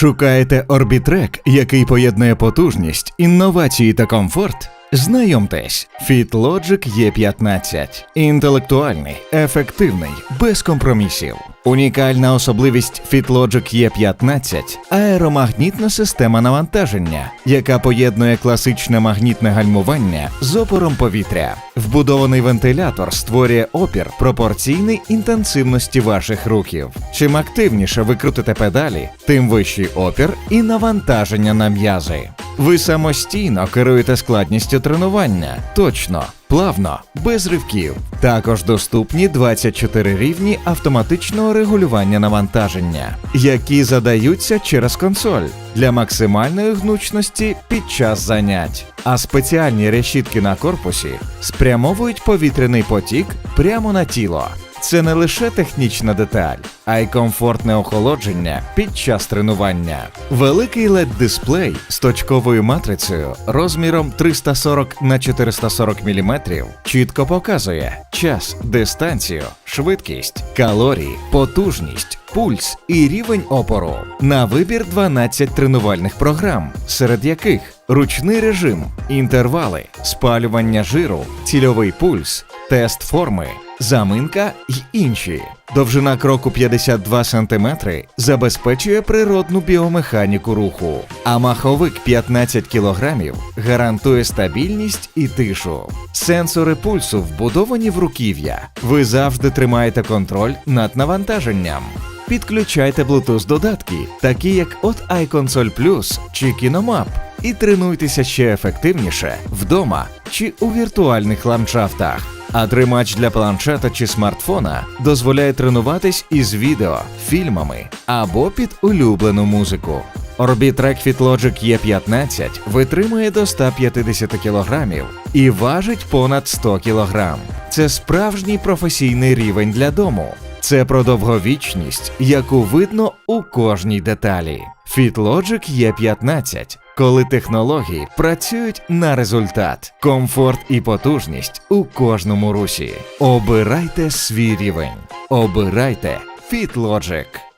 Шукаєте Орбітрек, який поєднує потужність, інновації та комфорт? Знайомтесь, FitLogic E15. Інтелектуальний, ефективний, без компромісів. Унікальна особливість FitLogic E15 – аеромагнітна система навантаження, яка поєднує класичне магнітне гальмування з опором повітря. Вбудований вентилятор створює опір пропорційний інтенсивності ваших рухів. Чим активніше ви крутите педалі, тим вищий опір і навантаження на м'язи. Ви самостійно керуєте складністю тренування, точно, плавно, без ривків. Також доступні 24 рівні автоматичного регулювання навантаження, які задаються через консоль для максимальної гнучності під час занять. А спеціальні решітки на корпусі спрямовують повітряний потік прямо на тіло. Це не лише технічна деталь, а й комфортне охолодження під час тренування. Великий led дисплей з точковою матрицею розміром 340 на 440 мм чітко показує час, дистанцію, швидкість, калорії, потужність. Пульс і рівень опору на вибір 12 тренувальних програм, серед яких ручний режим, інтервали, спалювання жиру, цільовий пульс, тест форми, заминка й інші. Довжина кроку 52 см забезпечує природну біомеханіку руху, а маховик 15 кг гарантує стабільність і тишу. Сенсори пульсу вбудовані в руків'я. Ви завжди тримаєте контроль над навантаженням. Підключайте Bluetooth додатки, такі як от iConsole Plus чи KinoMap, і тренуйтеся ще ефективніше вдома чи у віртуальних ландшафтах. А тримач для планшета чи смартфона дозволяє тренуватись із відео, фільмами або під улюблену музику. Orbitrack FitLogic E15 витримує до 150 кг і важить понад 100 кг. Це справжній професійний рівень для дому. Це про довговічність, яку видно у кожній деталі. FitLogic E15 коли технології працюють на результат, комфорт і потужність у кожному русі. Обирайте свій рівень. Обирайте FitLogic.